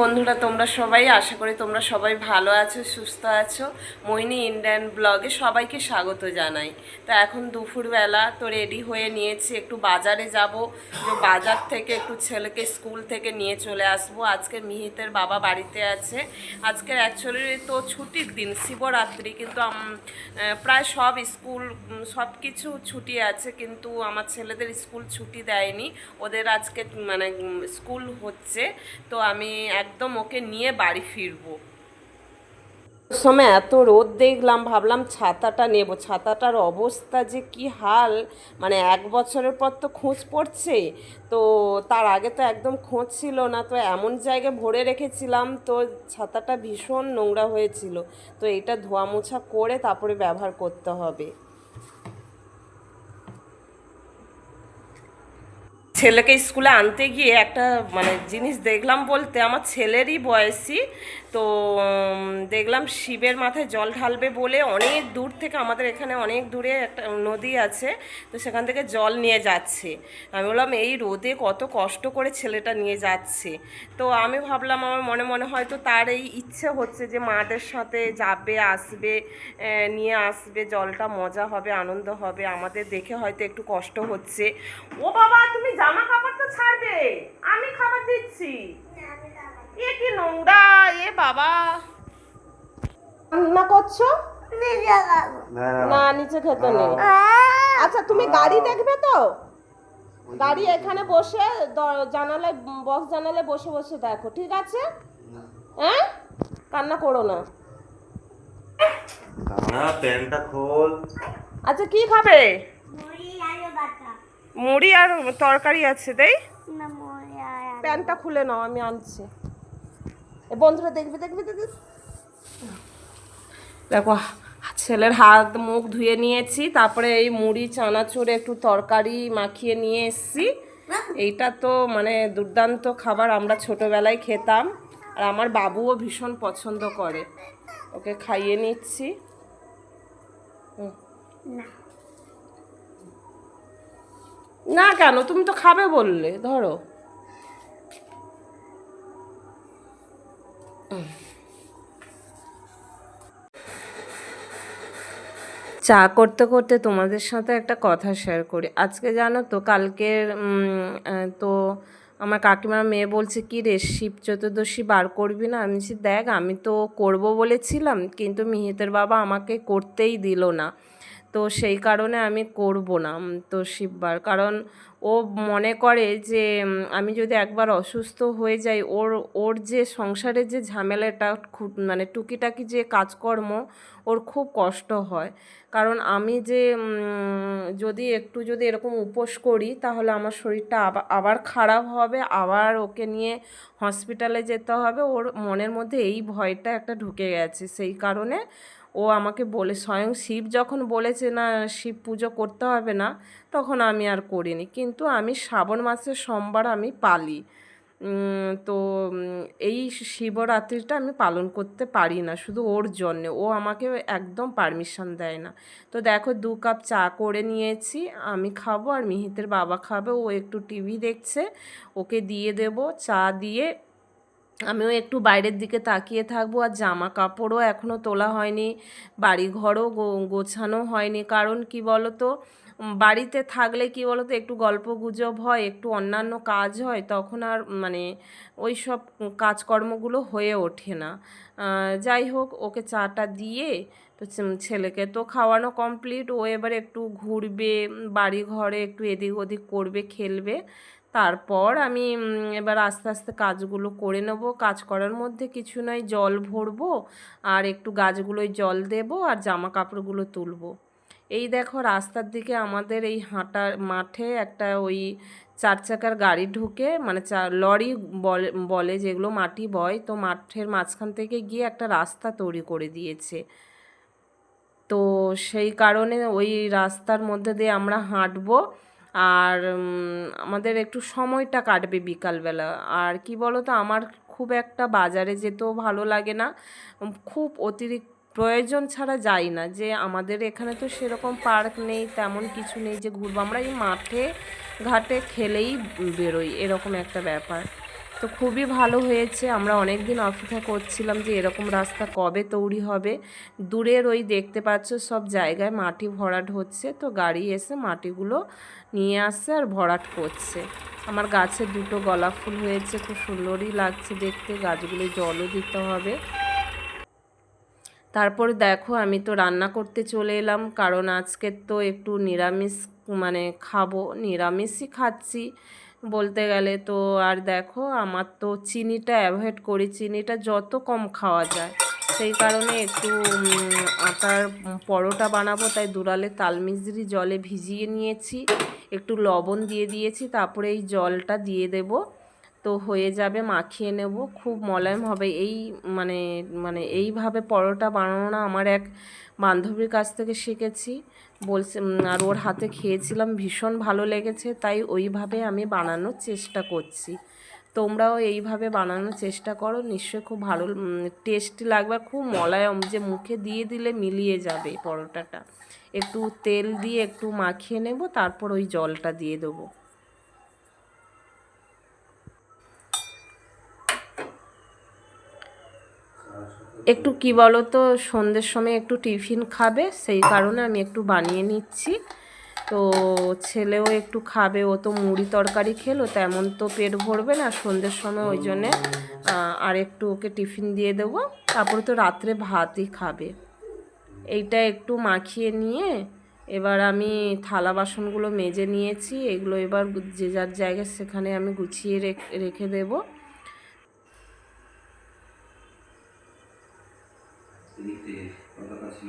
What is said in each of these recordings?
বন্ধুরা, তোমরা সবাই, আশা করি তোমরা সবাই ভালো আছো, সুস্থ আছো। মোহিনী ইন্ডিয়ান ব্লগে সবাইকে স্বাগত জানাই। তো এখন দুপুরবেলা তো রেডি হয়ে নিয়েছি, একটু বাজারে যাব। যে বাজার থেকে একটু ছেলেকে স্কুল থেকে নিয়ে চলে আসব। আজকে মিহিতের বাবা বাড়িতে আছে। আজকের অ্যাকচুয়ালি তো ছুটির দিন, শিবরাত্রি, কিন্তু প্রায় সব স্কুল সব কিছু ছুটি আছে, কিন্তু আমার ছেলেদের স্কুল ছুটি দেয়নি। ওদের আজকে মানে স্কুল হচ্ছে। তো আমি একদম ওকে নিয়ে বাড়ি ফিরবো। সময় এত রোদ দেখলাম, ভাবলাম ছাতাটা নেব। ছাতাটার অবস্থা যে কি হাল মানে এক বছরের পর তো খোঁজ পড়ছে। তো তার আগে তো একদম খোঁজ ছিল না, তো এমন জায়গায় ভরে রেখেছিলাম, তো ছাতাটা ভীষণ নোংরা হয়েছিল। তো এটা ধোয়া মোছা করে তারপরে ব্যবহার করতে হবে। ছেলেকে স্কুলে আনতে গিয়ে একটা মানে জিনিস দেখলাম বলতে আমার ছেলেরই বয়সী, তো দেখলাম শিবের মাথায় জল ঢালবে বলে অনেক দূর থেকে আমাদের এখানে অনেক দূরে একটা নদী আছে, তো সেখান থেকে জল নিয়ে যাচ্ছে। আমি বললাম, এই রোদে কত কষ্ট করে ছেলেটা নিয়ে যাচ্ছে। তো আমি ভাবলাম, আমার মনে মনে হয়তো তার এই ইচ্ছে হচ্ছে যে মাদের সাথে যাবে, আসবে নিয়ে আসবে, জলটা মজা হবে, আনন্দ হবে, আমাদের দেখে হয়তো একটু কষ্ট হচ্ছে। ও বাবা, তুমি জামা কাপড় তো ছাড়বে। আমি খাবার দিচ্ছি। এ কি নোংরা এ বাবা। রান্না করছ? না নিচে খেতে নেই। আচ্ছা তুমি গাড়ি দেখবে তো? গাড়ি এখানে বসে দ- জানালায় বক্স জানালে বসে বসে দেখো ঠিক আছে? হ্যাঁ? কান্না করো না। দাঁড়া প্যান্টটা খোল। আচ্ছা কি খাবে? মুড়ি আর তরকারি আছে দেই? প্যান্টটা খুলে নাও আমি আনছি। বন্ধুরা দেখবে দেখবে দেখবে দেখো ছেলের হাত মুখ ধুয়ে নিয়েছি তারপরে এই মুড়ি চানাচুরে একটু তরকারি মাখিয়ে নিয়ে এসেছি। এইটা তো মানে দুর্দান্ত খাবার আমরা ছোটবেলায় খেতাম। আর আমার বাবুও ভীষণ পছন্দ করে। ওকে খাইয়ে নিচ্ছি। হুম। না কেন? তুমি তো খাবে বললে, ধরো। চা করতে করতে তোমাদের সাথে একটা কথা শেয়ার করি। আজকে জানো তো, কালকের তো আমার কাকিমার মেয়ে বলছে, কি রে, শিব চতুর্দশী বার করবি না? আমি বলছি, দেখ, আমি তো করব বলেছিলাম, কিন্তু মিহিতের বাবা আমাকে করতেই দিল না। তো সেই কারণে আমি করব না তো শিববার। কারণ ও মনে করে যে আমি যদি একবার অসুস্থ হয়ে যাই, ওর ওর যে সংসারের যে ঝামেলাটা মানে টুকিটাকি যে কাজকর্ম, ওর খুব কষ্ট হয়। কারণ আমি যে যদি একটু যদি এরকম উপোস করি, তাহলে আমার শরীরটা আবার আবার খারাপ হবে, আবার ওকে নিয়ে হসপিটালে যেতে হবে। ওর মনের মধ্যে এই ভয়টা একটা ঢুকে গেছে। সেই কারণে ও আমাকে বলে, স্বয়ং শিব যখন বলেছে না শিব পুজো করতে হবে না, তখন আমি আর করিনি। কিন্তু আমি শ্রাবণ মাসের সোমবার আমি পালি। তো এই শিবরাত্রিটা আমি পালন করতে পারি না, শুধু ওর জন্যে। ও আমাকে একদম পারমিশন দেয় না। তো দেখো, দু কাপ চা করে নিয়েছি, আমি খাব আর মিহিতের বাবা খাবে। ও একটু টিভি দেখছে, ওকে দিয়ে দেব, চা দিয়ে আমিও একটু বাইরের দিকে তাকিয়ে থাকব আর জামা কাপড়ও এখনও তোলা হয়নি, বাড়িঘরও গোছানো হয়নি। কারণ কি বলো তো বাড়িতে থাকলে কি বলো তো একটু গল্প গুজব হয়, একটু অন্যান্য কাজ হয়, তখন আর মানে ওই সব কাজকর্মগুলো হয়ে ওঠে না। যাই হোক, ওকে চাটা দিয়ে তো ছেলেকে তো খাওয়ানো কমপ্লিট। ও এবার একটু ঘুরবে বাড়ি ঘরে একটু এদিক ওদিক করবে, খেলবে। তারপর আমি এবার আস্তে আস্তে কাজগুলো করে নেব। কাজ করার মধ্যে কিছু নয়, জল ভরবো আর একটু গাছগুলোয় জল দেবো আর জামা কাপড়গুলো তুলবো। এই দেখো রাস্তার দিকে আমাদের এই হাঁটার মাঠে একটা ওই চার চাকার গাড়ি ঢুকে মানে চা, লরি বলে বলে যেগুলো মাটি বয়, তো মাঠের মাঝখান থেকে গিয়ে একটা রাস্তা তৈরি করে দিয়েছে। তো সেই কারণে ওই রাস্তার মধ্যে দিয়ে আমরা হাঁটবো। আর আমাদের একটু সময়টা কাটবে বিকালবেলা। আর কি বলো তো আমার খুব একটা বাজারে যেতেও ভালো লাগে না। খুব অতিরিক্ত প্রয়োজন ছাড়া যাই না। যে আমাদের এখানে তো সেরকম পার্ক নেই, তেমন কিছু নেই যে ঘুরবো। আমরা এই মাঠে ঘাটে খেলেই বেরোই, এরকম একটা ব্যাপার। তো খুবই ভালো হয়েছে। আমরা অনেক দিন অপেক্ষা করছিলাম যে এরকম রাস্তা কবে তৈরি হবে। দূরের ওই দেখতে পাচ্ছ সব জায়গায় মাটি ভরাট হচ্ছে। তো গাড়ি এসে মাটিগুলো নিয়ে আসছে আর ভরাট করছে। আমার গাছে দুটো গোলাপ ফুল হয়েছে। খুব সুন্দরই লাগছে দেখতে। গাছগুলো জলও দিতে হবে। তারপরে দেখো, আমি তো রান্না করতে চলে এলাম। কারণ আজকে তো একটু নিরামিষ মানে খাব। নিরামিষই খাচ্ছি। বলতে গেলে তো, আর দেখো আমার তো চিনিটা অ্যাভয়েড করি, চিনিটা যত কম খাওয়া যায়। সেই কারণে একটু আটার পরোটা বানাবো, তাই দুরালে তালমিজরি জলে ভিজিয়ে নিয়েছি। একটু লবণ দিয়ে দিয়েছি, তারপরে এই জলটা দিয়ে দেবো। তো হয়ে যাবে, মাখিয়ে নেব। খুব মলায়েম হবে। এই মানে মানে এইভাবে পরোটা বানানো না আমার এক বান্ধবীর কাছ থেকে শিখেছি। বলছে আর ওর হাতে খেয়েছিলাম, ভীষণ ভালো লেগেছে, তাই ওইভাবে আমি বানানোর চেষ্টা করছি। তোমরাও এইভাবে বানানোর চেষ্টা করো, নিশ্চয়ই খুব ভালো টেস্টি লাগবে। খুব মলায়ম, যে মুখে দিয়ে দিলে মিলিয়ে যাবে পরোটাটা। একটু তেল দিয়ে একটু মাখিয়ে নেব, তারপর ওই জলটা দিয়ে দেবো। একটু কি বলো তো সন্ধ্যের সময় একটু টিফিন খাবে, সেই কারণে আমি একটু বানিয়ে নিচ্ছি। তো ছেলেও একটু খাবে, ও তো মুড়ি তরকারি খেলো, তেমন তো পেট ভরবে না, সন্ধ্যের সময় ওই জন্যে আর একটু ওকে টিফিন দিয়ে দেবো। তারপরে তো রাত্রে ভাতই খাবে। এইটা একটু মাখিয়ে নিয়ে, এবার আমি থালা বাসনগুলো মেজে নিয়েছি, এগুলো এবার যে যার জায়গায় সেখানে আমি গুছিয়ে রেখ- রেখে দেবো এদিকে পতাকা ছিল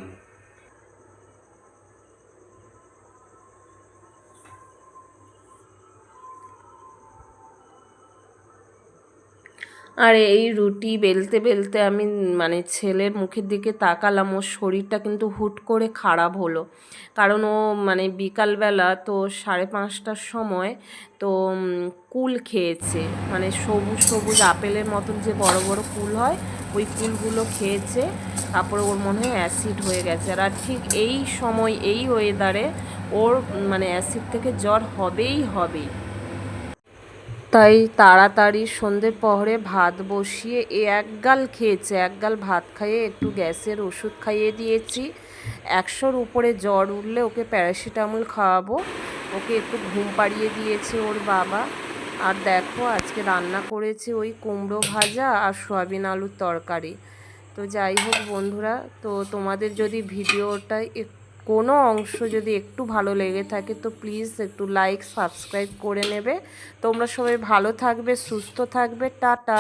আর এই রুটি বেলতে বেলতে আমি মানে ছেলের মুখের দিকে তাকালাম, ওর শরীরটা কিন্তু হুট করে খারাপ হলো। কারণ ও মানে বিকালবেলা তো সাড়ে পাঁচটার সময় তো কুল খেয়েছে। মানে সবুজ সবুজ আপেলের মতন যে বড় বড় কুল হয়, ওই কুলগুলো খেয়েছে। তারপরে ওর মনে হয় অ্যাসিড হয়ে গেছে। আর ঠিক এই সময়, এই ওয়েদারে ওর মানে অ্যাসিড থেকে জ্বর হবেই হবেই। তাই তাড়াতাড়ি সন্ধ্যের পহরে ভাত বসিয়ে এ এক গাল খেয়েছে, এক গাল ভাত খাইয়ে একটু গ্যাসের ওষুধ খাইয়ে দিয়েছি। একশোর উপরে জ্বর উঠলে ওকে প্যারাসিটামল খাওয়াবো। ওকে একটু ঘুম পাড়িয়ে দিয়েছে ওর বাবা। আর দেখো, আজকে রান্না করেছে ওই কুমড়ো ভাজা আর সয়াবিন আলুর তরকারি। তো যাই হোক বন্ধুরা, তো তোমাদের যদি ভিডিওটা এক- কোনো অংশ যদি একটু ভালো লেগে থাকে, তো প্লিজ একটু লাইক সাবস্ক্রাইব করে নেবে। তোমরা সবাই ভালো থাকবে, সুস্থ থাকবে। টাটা।